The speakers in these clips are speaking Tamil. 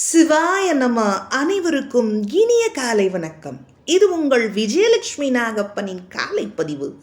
சிவாய நம அனைவருக்கும் இனிய காலை வணக்கம். இது உங்கள் விஜயலட்சுமி நாகப்பனின் காலை பதிவு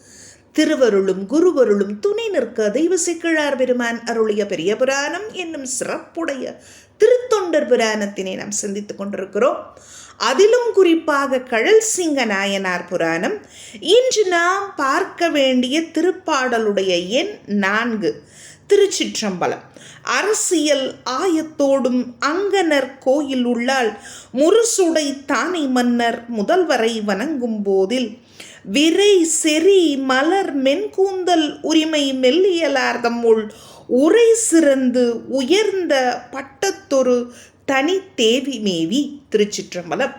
திருவருளும் குருவருளும் துணை நிற்க தெய்வ சிக்கிழார் பெருமான் அருளிய பெரிய புராணம் என்னும் சிறப்புடைய திருத்தொண்டர் புராணத்தினை நாம் சிந்தித்துக் கொண்டிருக்கிறோம். அதிலும் குறிப்பாக கழல் சிங்க நாயனார் புராணம். இன்று நாம் பார்க்க வேண்டிய திருப்பாடலுடைய எண் நான்கு. திருச்சிற்றம்பலம். அரசியல் ஆயத்தோடும் அங்கனர் கோயில் உள்ளால் முரசுடை தானை மன்னர் முதல்வரை வணங்கும் போதில் விரை செறி மலர் மென்கூந்தல் உரிமை மெல்லியலார்தமுள் உரை சிறந்து உயர்ந்த பட்டத்தொரு தனித்தேவி மேவி திருச்சிற்றம்பலம்.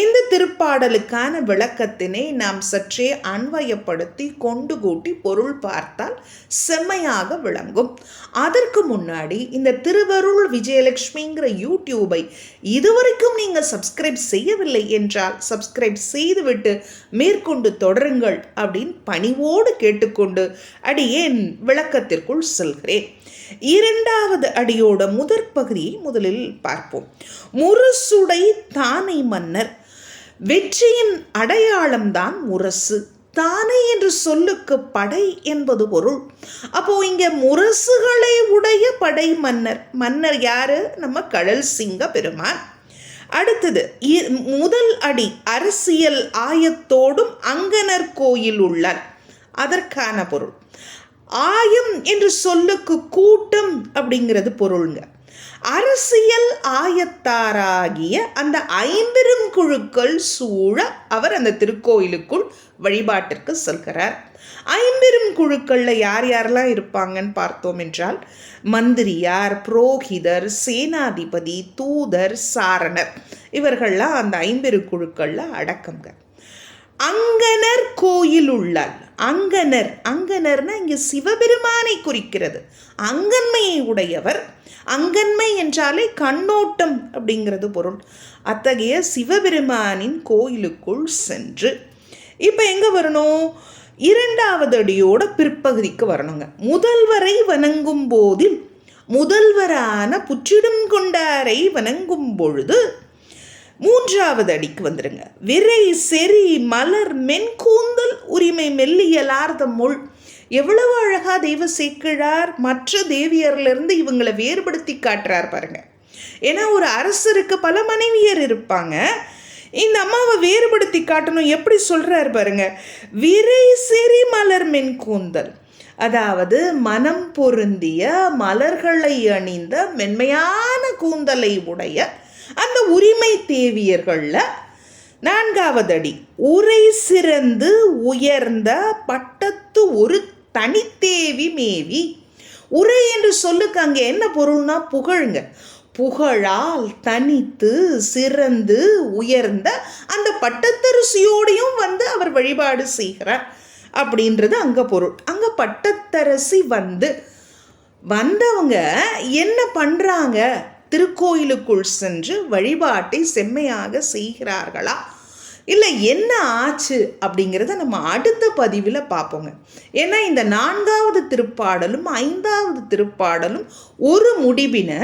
இந்த திருப்பாடலுக்கான விளக்கத்தினை நாம் சற்றே அன்வயப்படுத்தி கொண்டு கூட்டி பொருள் பார்த்தால் செம்மையாக விளங்கும். அதற்கு முன்னாடி இந்த திருவருள் விஜயலட்சுமிங்கிற யூடியூபை இதுவரைக்கும் நீங்கள் சப்ஸ்கிரைப் செய்யவில்லை என்றால் சப்ஸ்கிரைப் செய்துவிட்டு மேற்கொண்டு தொடருங்கள் அப்படின்னு பணிவோடு கேட்டுக்கொண்டு அடியேன் விளக்கத்திற்குள் செல்கிறேன். இரண்டாவது அடியோட முதற் பகுதியை முதலில் பார்ப்போம். முரசுடை தானை மன்னர் வெற்றியின் அடையாளம்தான் முரசு. தானே என்று சொல்லுக்கு படை என்பது பொருள். அப்போ இங்க முரசுகளை உடைய படை மன்னர். மன்னர் யாரு? நம்ம கடல் சிங்க பெருமான். அடுத்தது இ- முதல் அடி அரசியல் ஆயத்தோடும் அங்கனர் கோயில் உள்ளார். அதற்கான பொருள். ஆயம் என்று சொல்லுக்கு கூட்டம் அப்படிங்கிறது பொருளுங்க. அரசியல் ஆயத்தாராகிய அந்த ஐம்பெரும் குழுக்கள் சூழ அவர் அந்த திருக்கோயிலுக்குள் வழிபாட்டிற்கு செல்கிறார். ஐம்பெரும் குழுக்களில் யார் யாரெல்லாம் இருப்பாங்கன்னு பார்த்தோம் என்றால் மந்திரியார் புரோகிதர் சேனாதிபதி தூதர் சாரணர். இவர்கள்லாம் அந்த ஐம்பெரும் குழுக்களில் அடக்கங்க அங்கனர் கோயில் உள்ளால் அங்கனர் அங்கனர்னா இங்கே சிவபெருமானை குறிக்கிறது. அங்கன்மையை உடையவர். அங்கன்மை என்றாலே கண்ணோட்டம் அப்படிங்கிறது பொருள். அத்தகைய சிவபெருமானின் கோயிலுக்குள் சென்று இப்போ எங்கே வரணும்? இரண்டாவது அடியோட பிற்பகுதிக்கு வரணுங்க. முதல்வரை வணங்கும் போதில் முதல்வரான புற்றிடம் கொண்டாரை வணங்கும் பொழுது மூன்றாவது அடிக்கு வந்துருங்க. விரை செறி மலர் மென்கூந்தல் உரிமை மெல்லியலார்த முள். எவ்வளவு அழகா தெய்வ சேக்கிழார் மற்ற தேவியர்லேருந்து இவங்களை வேறுபடுத்தி காட்டுறார் பாருங்க. ஏன்னா ஒரு அரசருக்கு பல மனைவியர் இருப்பாங்க. இந்த அம்மாவை வேறுபடுத்தி காட்டணும் எப்படி சொல்றார் பாருங்க. விரை செறி மலர் மென்கூந்தல். அதாவது மனம் பொருந்திய மலர்களை அணிந்த மென்மையான கூந்தலை உடைய அந்த உரிமை தேவியர்களில் நான்காவது அடி உரை சிறந்து உயர்ந்த பட்டத்து ஒரு தனித்தேவி மேவி. உரை என்று சொல்லுக்கு அங்கே என்ன பொருள்னா புகழுங்க. புகழால் தனித்து சிறந்து உயர்ந்த அந்த பட்டத்தரசியோடையும் வந்து அவர் வழிபாடு செய்கிறார். அப்படின்றது அங்கே பொருள். அங்கே பட்டத்தரசி வந்து வந்தவங்க என்ன பண்ணுறாங்க திருக்கோயிலுக்குள் சென்று வழிபாட்டை செம்மையாக செய்கிறார்களா? இல்லை என்ன ஆச்சு அப்படிங்கிறத நம்ம அடுத்த பதிவில் பார்ப்போங்க. ஏன்னா இந்த நான்காவது திருப்பாடலும் ஐந்தாவது திருப்பாடலும் ஒரு முடிவினை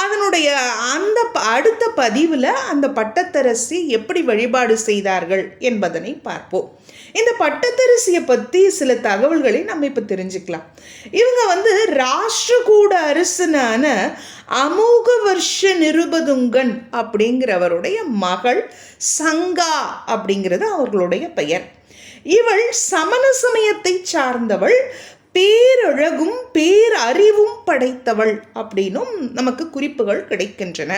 அதனுடைய அந்த அடுத்த பதிவில் அந்த பட்டத்தரசி எப்படி வழிபாடு செய்தார்கள் என்பதனை பார்ப்போம். இந்த பட்டத்தரசியை பற்றி சில தகவல்களை நம்ம இப்போ தெரிஞ்சுக்கலாம். இவங்க வந்து ராஷ்டிரகூட அரசனான அமோக வருஷ நிருபதுங்கன் அப்படிங்கிறவருடைய மகள் சங்கா அப்படிங்கிறது அவர்களுடைய பெயர். இவள் சமண சமயத்தை சார்ந்தவள் பேரழகும் பேரறிவும் படைத்தவள் அப்படின்னும் நமக்கு குறிப்புகள் கிடைக்கின்றன.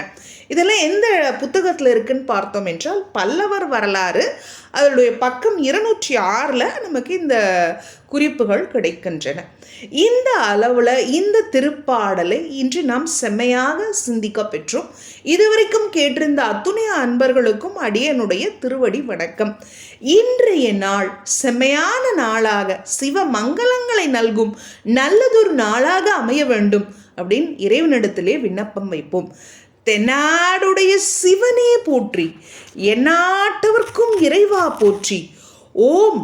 இதெல்லாம் எந்த புத்தகத்தில் இருக்குன்னு பார்த்தோம் என்றால் பல்லவர் வரலாறு அதனுடைய பக்கம் இருநூற்றி ஆறில் நமக்கு இந்த குறிப்புகள் கிடைக்கின்றன. இந்த அளவில் இந்த திருப்பாடலை இன்று நாம் செம்மையாக சிந்திக்க பெற்றோம். இதுவரைக்கும் கேட்டிருந்த அத்துணை அன்பர்களுக்கும் அடியனுடைய திருவடி வணக்கம். இன்றைய நாள் செம்மையான நாளாக சிவ மங்களங்களை நல்கும் நல்லதொரு நாளாக அமைய வேண்டும் அப்படின்னு இறைவனிடத்திலே விண்ணப்பம் வைப்போம். தென்னாடுடைய சிவனே போற்றி என்னாட்டவர் இறைவா போற்றி. ஓம்